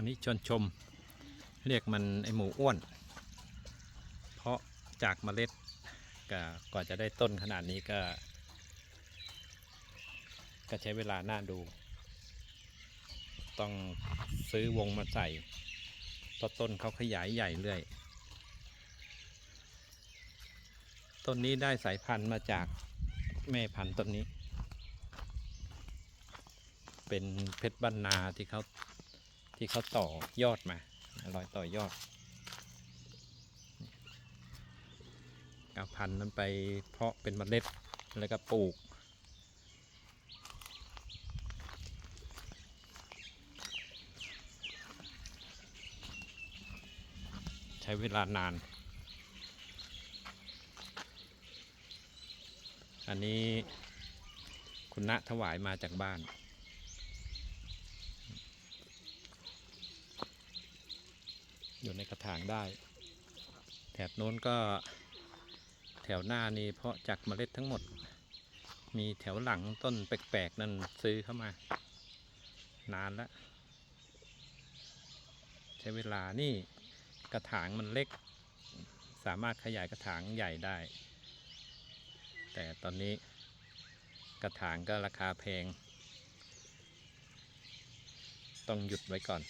อันนี้ชวนชม เรียกมันไอหมูอ้วน เพราะจากเมล็ดก็กว่าจะได้ต้นขนาดนี้ก็ ก็ใช้เวลาน่าดู ต้องซื้อวงมาใส่พราะต้นเขาขยายใหญ่เรื่อย ต้นนี้ได้สายพันธุ์มาจากแม่พันธุ์ต้นนี้ เป็นเพชรบรรนาที่เขา ที่เขาต่อยอดมารอยต่อยอดเอาพันธุ์นั้นไปเพาะเป็นเมล็ดแล้วก็ปลูก ใช้เวลานาน อันนี้คุณณถวายมาจากบ้าน อยู่ในกระถางได้ แถบโน้นก็แถวหน้านี่เพราะจากเมล็ดทั้งหมด มีแถวหลังต้นแปลกๆนั่นซื้อเข้ามา นานแล้วใช้เวลานี่กระถางมันเล็ก สามารถขยายกระถางใหญ่ได้ แต่ตอนนี้กระถางก็ราคาแพง ต้องหยุดไว้ก่อน